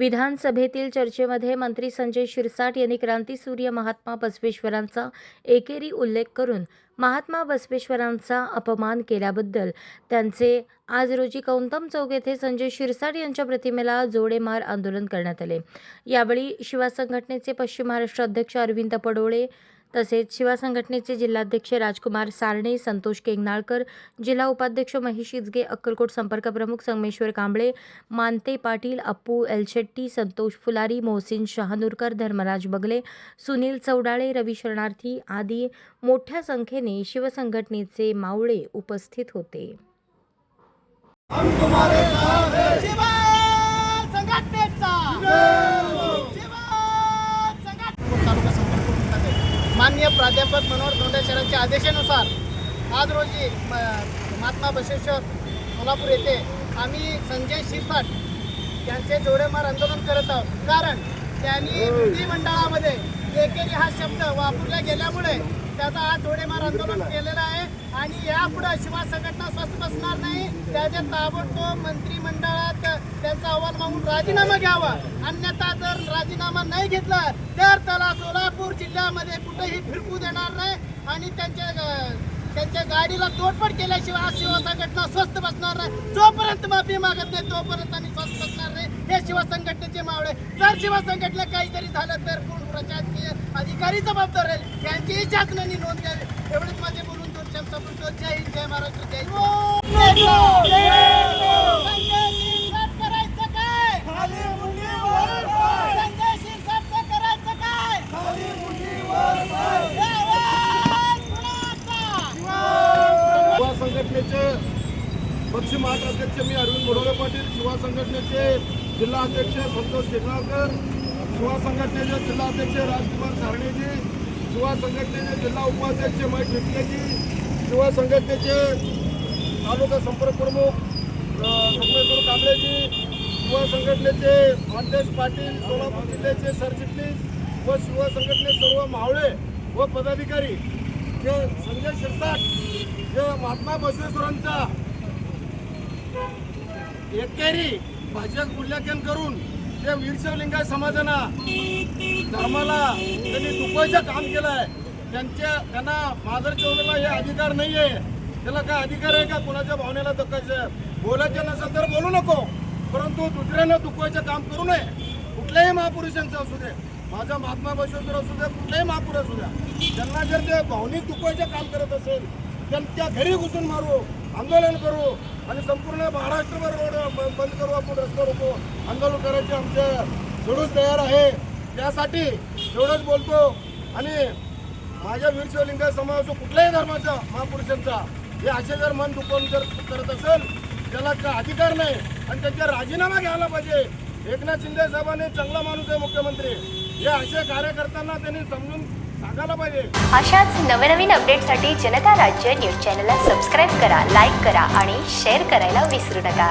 विधानसभेतील चर्चेमध्ये मंत्री संजय शिरसाट यांनी क्रांतीसूर्य महात्मा बसवेश्वरांचा एकेरी उल्लेख करून महात्मा बसवेश्वरांचा अपमान केल्याबद्दल त्यांचे आज रोजी कौंतम चौक येथे संजय शिरसाट यांच्या प्रतिमेला जोडेमार आंदोलन करण्यात आले. यावेळी शिवा संघटनेचे पश्चिम महाराष्ट्र अध्यक्ष अरविंद पडोळे तसेच शिवा संघटनेचे जिल्हाध्यक्ष राजकुमार सारणे संतोष केंगनाळकर जिल्हा उपाध्यक्ष महेश इजगे अक्कलकोट संपर्क प्रमुख संगमेश्वर कांबळे मानते पाटील अप्पू एलशेट्टी संतोष फुलारी मोहसिन शहानूरकर धर्मराज बगले सुनील चौडाळे रवी शरणार्थी आदी मोठ्या संख्येने शिवसंघटनेचे मावळे उपस्थित होते. माननीय प्राध्यापक मनोहर धोंडेश्वरांच्या आदेशानुसार आज रोजी म- महात्मा बसवेश्वर सोलापूर येथे आम्ही संजय शिरसाट यांचे जोडेमार आंदोलन करत आहोत. कारण त्यांनी विधिमंडळामध्ये एकेरी हा शब्द वापरला गेल्यामुळे त्याचा आज जोडेमार आंदोलन केलेलं आहे. यापुढे शिवाय संघटना स्वस्त बसणार नाही. त्याच्या ताबडतोब मंत्रिमंडळात त्यांचा अहवाल मागून राजीनामा घ्यावा अन्यथा जर राजीनामा नाही घेतला तर त्याला सोलापूर जिल्ह्यामध्ये कुठेही फिरकू देणार नाही. आणि त्यांच्या त्यांच्या गाडीला तोडफोड केल्याशिवाय आज शिवा संघटना स्वस्त बसणार नाही. जोपर्यंत माफी मागत नाही तोपर्यंत आम्ही स्वस्त बसणार नाही. हे शिवा संघटनेचे मावळे. जर शिवा काहीतरी झालं तर कोण प्रशासकीय अधिकारी जबाबदार राहील? यांचीही शासनाने नोंद घ्यावी एवढेच माझे बोलून दोन शब्द जय हिंद जय महाराष्ट्र जय काय युवा संघटनेचे पश्चिम महाराष्ट्राध्यक्ष मी अरविंद बडोले पाटील युवा संघटनेचे जिल्हा अध्यक्ष संतोष शेखरावकर युवा संघटनेचे जिल्हा अध्यक्ष राजकुमार सारणेजी युवा संघटनेचे जिल्हा उपाध्यक्ष महेश विटलेजी युवा संघटनेचे तालुका संपर्क प्रमुख अ, कांबळेजी युवा संघटनेचे मानदेश पाटील सोलापूर जिल्ह्याचे सरचिटणीस व युवा संघटनेचे सर्व मावळे व पदाधिकारी जे संजय शिरसाट जे महात्मा बसवेश्वरांचा एकेरी भाजप मूल्यांकन करून ते वीरशवलिंगाय समाजाना धर्माला त्यांनी दुखवायचं काम केलं आहे त्यांच्या त्यांना मादर चौधरीला हे अधिकार नाही आहे त्याला काय अधिकार आहे का? कोणाच्या भावनेला दुखायचं बोलायचं नसेल तर बोलू नको. परंतु दुसऱ्यांना दुखवायचं काम करू नये. कुठल्याही महापुरुषांचं असू दे. माझा महात्मा बसवेश्वर असू दे कुठलाही महापुरुष असू द्या. त्यांना जर ते भावनिक दुखवायचं काम करत असेल त्यांच्या घरी घुसून मारू आंदोलन करू आणि संपूर्ण महाराष्ट्रभर रोड ब- बंद करू आपण रस्ता रोको आंदोलन करायचे आमचे. सोडून तयार आहे. त्यासाठी एवढंच बोलतो. आणि माझ्या वीरशैव लिंगायत समाज असो कुठल्याही धर्माचा महापुरुषांचा हे असे जर मन दुखवून जर करत असेल त्याला का अधिकार नाही आणि त्यांचा राजीनामा घ्यायला पाहिजे. एकनाथ शिंदे साहेबांनी चांगला माणूस आहे मुख्यमंत्री. हे असे कार्यकर्त्यांना त्यांनी समजून सांगायला पाहिजे. अशाच नवनवीन अपडेटसाठी जनता राज्य न्यूज चॅनलला सबस्क्राईब करा लाईक करा आणि शेअर करायला विसरू नका.